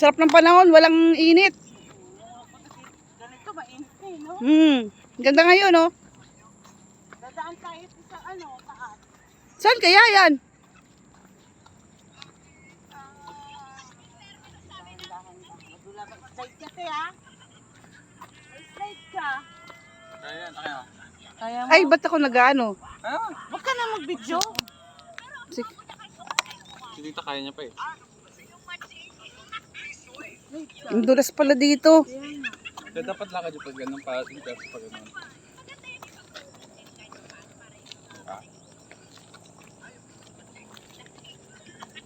Sarap ng panahon, walang init. Ganito mainit eh, no? Hmm. Ganda ngayon, oh. Dadaan tayo sa ano, taas. Saan kaya yan? Slide kasi ha? May slide ka. Ayan, ayan. Kaya mo. Ay, ba't ako nag-ano? Ah, Huwag ka na mag-video. Sige. si tita kaya niya pa eh. Ang dulas pala dito. Kaya dapat lakad yung pag ganun pa, yung pag pag ganun.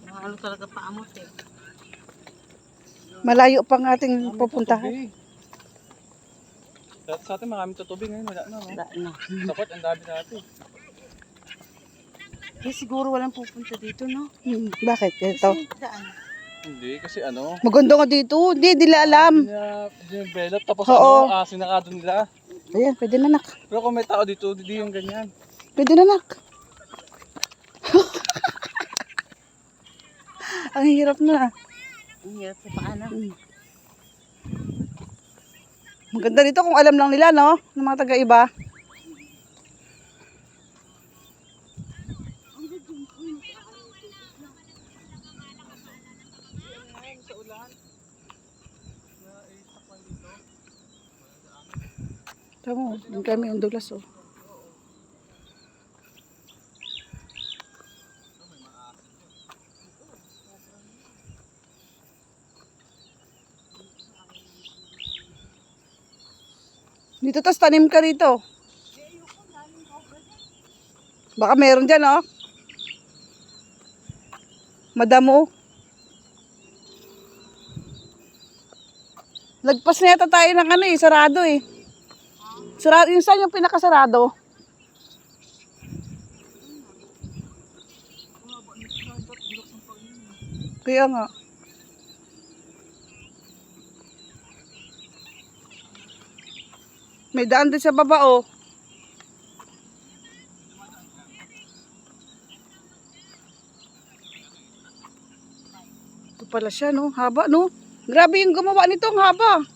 Mga ano talaga paamot eh. Malayo pang ating pupuntahan. Dati sa atin maraming tutubig ngayon, wala na. Wala na. Dapat ang dami dati. Eh, siguro walang pupunta dito, no? Hmm, bakit? Ito. Kasi daan. Hindi, kasi ano, Maganda nga dito. Hindi, di la alam. belot, tapos Oo. ano, ah, sinakado nila. Ayan, pwede na nak. Pero kung may tao dito, hindi yung ganyan. Pwede na nak. Ang hirap na. Ang hirap sa paanan. Maganda dito kung alam lang nila, no? Ng mga taga-iba. Tama, din kami ang dulas, oh. Dito tas tanim ka rito. Baka meron dyan, oh. Madamo. Lagpas na yata tayo ng ano eh, sarado eh. Sarado, yung saan yung pinakasarado? Kaya nga. May daan din sa baba oh. Ito pala siya no, haba no. Grabe yung gumawa nito, ang haba.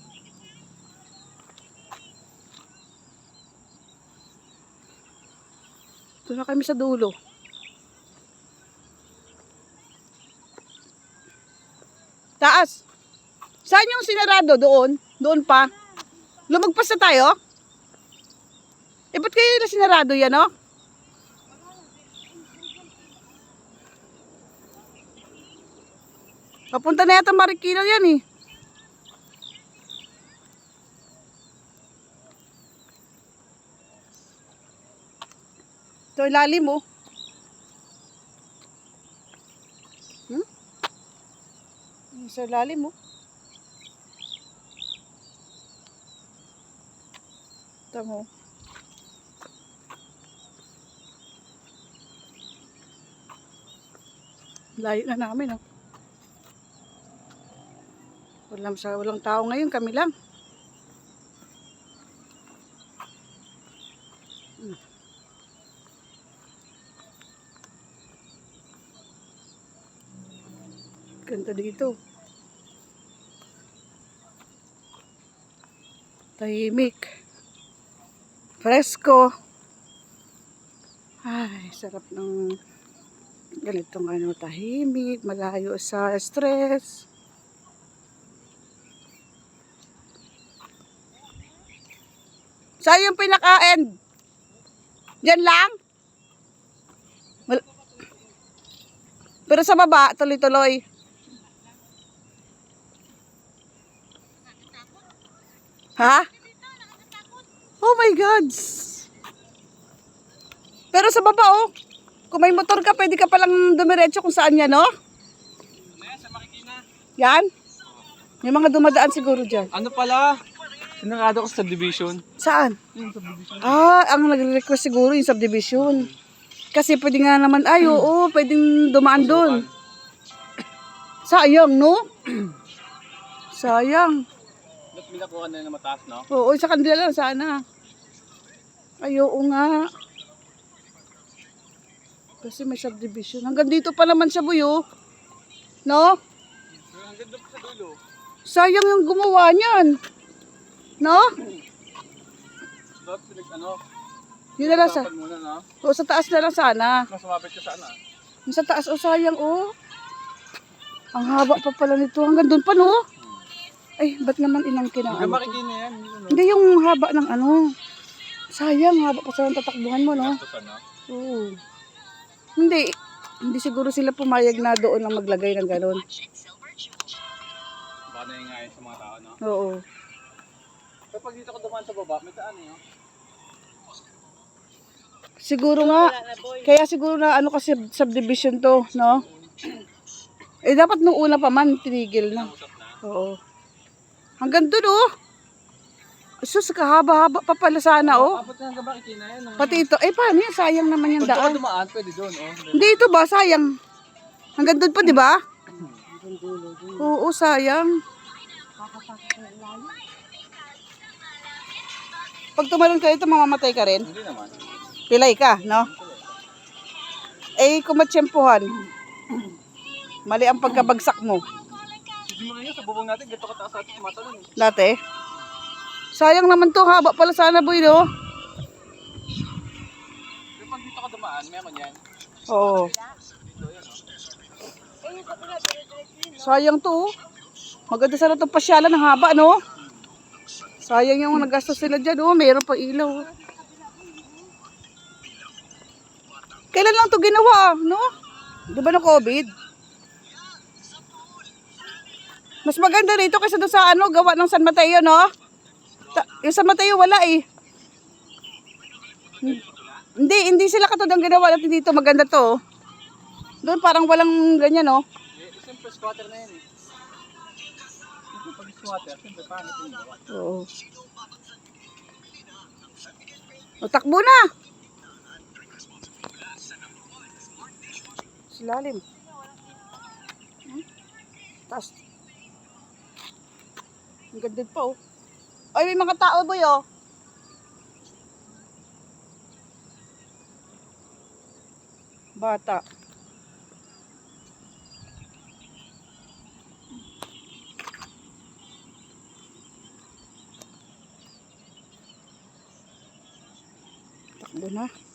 Ito na kami sa dulo. Taas. Saan yung sinarado? Doon? Doon pa? Lumagpas na tayo? Eh, ba't kayo na sinarado yan, oh? Papunta na yata Marikina yan, eh. Ito, ilalim, oh. Hmm? Sa ilalim, oh. Tamo. Layo na namin, oh. Walang, sa, walang tao ngayon, kami lang. Ganda dito. Tahimik. Presko. Ay, sarap ng ganitong ano, tahimik, malayo sa stress. Saan yung pinaka-end? Diyan lang? Pero sa baba, tuloy-tuloy. Ha? Oh my God! Pero sa baba, oh. Kung may motor ka, pwede ka palang dumiretso kung saan yan, no? sa Marikina. Yan? May mga dumadaan siguro dyan. Ano pala? Sinakado ko sa subdivision. Saan? Yung subdivision. Ah, ang nagre-request siguro yung subdivision. Kasi pwede nga naman, ay, oo, pwedeng dumaan doon. Sayang, no? Sayang. Ba't minakuha na ng mataas, no? Oo, sa kanila lang sana. Ay, oo nga. Kasi may subdivision. Hanggang dito pa naman siya, buyo. No? Pero hanggang doon sa dulo. Sayang yung gumawa niyan. No? Dapat pinag ano, Yun na lang sa, muna no? o, sa taas na lang sana. Mas sumapit ka sana. Sa taas, o sayang, oh. Ang haba pa pala nito. Hanggang doon pa, no? Ay, ba't naman inangkin ang ano? to? makikina yan. Yun, ano? Hindi yung haba ng ano. Sayang, haba pa sa tatakbuhan mo, no? Oo. Hindi. Hindi siguro sila pumayag na doon lang maglagay ng ganun. Baka naingayin sa mga tao, no? Oo. Kapag dito ka dumaan sa baba, may daan eh. oh. Siguro nga, na kaya siguro na ano kasi subdivision to, no? Eh dapat nung una pa man, tinigil na. Na. Oo. Hanggang doon, oh. Sus, kahaba-haba pa pala sana, oh. Abot na hanggang makikina yan. no? Pati ito, eh paano yan? Sayang naman yung ka daan. dumaan, pwede doon, oh. Hindi ito ba, sayang. Hanggang doon pa, di ba? Oo, sayang. Pag tumalon ka ito, mamamatay ka rin. Hindi naman. Pilay ka, no? Eh, kumatsyempuhan. Mali ang pagkabagsak mo. Hindi mo ngayon, sa bubong natin, ganito kataas atin tumatalon. Dati. Sayang naman to, haba pala sana boy, no? Pero pag dito ka dumaan, meron yan. Oo. Sayang to, oh. Maganda sana itong pasyalan ng haba, no? Sayang yung nagastos sila dyan, oh. Meron pa ilaw. oh. Kailan lang to ginawa, no? Di ba no COVID? Mas maganda rito kaysa doon sa ano, gawa ng San Mateo, no? Ta- yung San Mateo wala eh. Hindi, hindi sila katulad ng ginawa natin dito. Maganda to. oh. Doon parang walang ganyan, no? Siyempre squatter na yan eh. Pag squatter, siyempre paano ito yung gawa? Oo. O, takbo na! Silalim. Hmm? Taas. Ang ganda pa, oh. Ay, may mga tao, boy, oh. Bata. Takbo na.